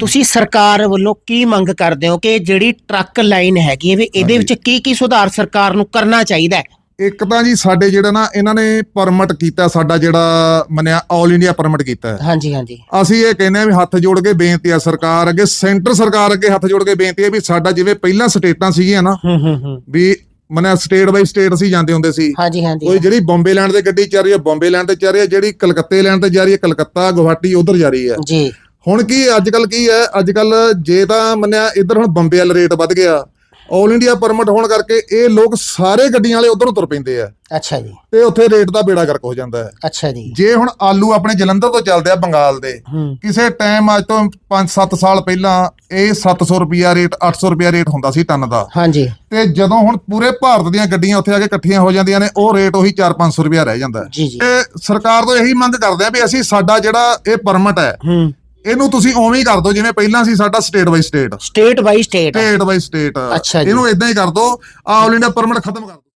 ਤੁਸੀਂ ਸਰਕਾਰ ਵੱਲੋਂ ਕੀ ਮੰਗ ਕਰਦੇ ਹੋ ਕਿ ਜਿਹੜੀ ਟਰੱਕ ਲਾਈਨ ਹੈਗੀ ਹੈ ਵੀ ਇਹਦੇ ਵਿੱਚ ਕੀ ਕੀ ਸੁਧਾਰ ਸਰਕਾਰ ਨੂੰ ਕਰਨਾ ਚਾਹੀਦਾ ਹੈ? ਇੱਕ ਤਾਂ ਜੀ ਸਾਡੇ ਜਿਹੜਾ ਨਾ ਇਹਨਾਂ ਨੇ ਪਰਮਿਟ ਕੀਤਾ ਸਾਡਾ ਜਿਹੜਾ ਮੰਨਿਆ 올 ਇੰਡੀਆ ਪਰਮਿਟ ਕੀਤਾ ਹੈ। ਹਾਂਜੀ ਹਾਂਜੀ। ਅਸੀਂ ਇਹ ਕਹਿੰਦੇ ਆ ਵੀ ਹੱਥ ਜੋੜ ਕੇ ਬੇਨਤੀ ਆ ਸਰਕਾਰ ਅੱਗੇ ਸੈਂਟਰ ਸਰਕਾਰ ਅੱਗੇ ਹੱਥ ਜੋੜ ਕੇ ਬੇਨਤੀ ਹੈ ਵੀ ਸਾਡਾ ਜਿਵੇਂ ਪਹਿਲਾਂ ਸਟੇਟਾਂ ਸੀਗੀਆਂ ਨਾ ਹੂੰ ਹੂੰ ਹੂੰ। ਵੀ ਮੰਨਿਆ ਸਟੇਟ ਬਾਈ ਸਟੇਟ ਅਸੀਂ ਜਾਂਦੇ ਹੁੰਦੇ ਸੀ। ਹਾਂਜੀ ਹਾਂਜੀ। ਕੋਈ ਜਿਹੜੀ ਬੰਬੇ ਲੈਂਡ ਤੇ ਗੱਡੀ ਚੱਲ ਰਹੀ ਹੈ ਬੰਬੇ ਲੈਂਡ ਤੇ ਚੱਲ ਰਹੀ ਹੈ ਜਿਹੜੀ ਕਲਕੱਤੇ ਲੈਂਡ ਤੇ ਜਾ ਰਹੀ ਹੈ ਕਲਕੱਤਾ ਗੁਵਾਹਾਟੀ ਉਧਰ ਜਾ ਰਹੀ ਹੈ। ਜੀ। ਹੁਣ ਕੀ ਅੱਜ ਕੱਲ ਕੀ ਹੈ? ਅੱਜ ਕੱਲ ਜੇ ਤਾਂ ਮੰਨਿਆ ਇੱਧਰ ਹੁਣ ਬੰਬੇ ਵਾਲਾ ਰੇਟ ਵੱਧ ਗਿਆ। 올 ਇੰਡੀਆ ਪਰਮਿਟ ਹੋਣ ਕਰਕੇ ਇਹ ਲੋਕ ਸਾਰੇ ਗੱਡੀਆਂ ਵਾਲੇ ਉਧਰ ਤੁਰ ਪੈਂਦੇ ਆ। ਅੱਛਾ ਜੀ। ਤੇ ਉੱਥੇ ਰੇਟ ਦਾ ਬੇੜਾ ਗਰਕ ਹੋ ਜਾਂਦਾ ਹੈ। ਅੱਛਾ ਜੀ। ਜੇ ਹੁਣ ਆਲੂ ਆਪਣੇ ਜਲੰਧਰ ਤੋਂ ਚੱਲਦੇ ਆ ਬੰਗਾਲ ਦੇ ਕਿਸੇ ਟਾਈਮ ਅੱਜ ਤੋਂ 5-7 ਸਾਲ ਪਹਿਲਾਂ ਇਹ 700 ਰੁਪਿਆ ਰੇਟ 800 ਰੁਪਿਆ ਰੇਟ ਹੁੰਦਾ ਸੀ ਟਨ ਦਾ। ਹਾਂਜੀ। ਤੇ ਜਦੋਂ ਹੁਣ ਪੂਰੇ ਭਾਰਤ ਦੀਆਂ ਗੱਡੀਆਂ ਉੱਥੇ ਆ ਕੇ ਇਕੱਠੀਆਂ ਹੋ ਜਾਂਦੀਆਂ ਨੇ ਉਹ ਰੇਟ ਉਹੀ 4-500 ਰੁਪਿਆ ਰਹਿ ਜਾਂਦਾ ਹੈ। ਤੇ ਸਰਕਾਰ ਤੋਂ ਇਹੀ ਮੰਗ ਕਰਦੇ ਆ ਵੀ ਅਸੀਂ ਸਾਡਾ ਜਿਹੜਾ ਇਹ ਪਰਮਿਟ ਹੂੰ। ਇਹਨੂੰ ਤੁਸੀਂ ਉਵੇਂ ਹੀ ਕਰ ਦਿਓ ਜਿਵੇਂ ਪਹਿਲਾਂ ਸੀ ਸਾਡਾ state by state state by state state by state ਅੱਛਾ ਜੀ। ਇਹਨੂੰ ਇਦਾਂ ਹੀ ਕਰ ਦਿਓ ਆਲ ਇੰਡੀਆ ਪਰਮਿਟ ਖਤਮ ਕਰ ਦਿਓ।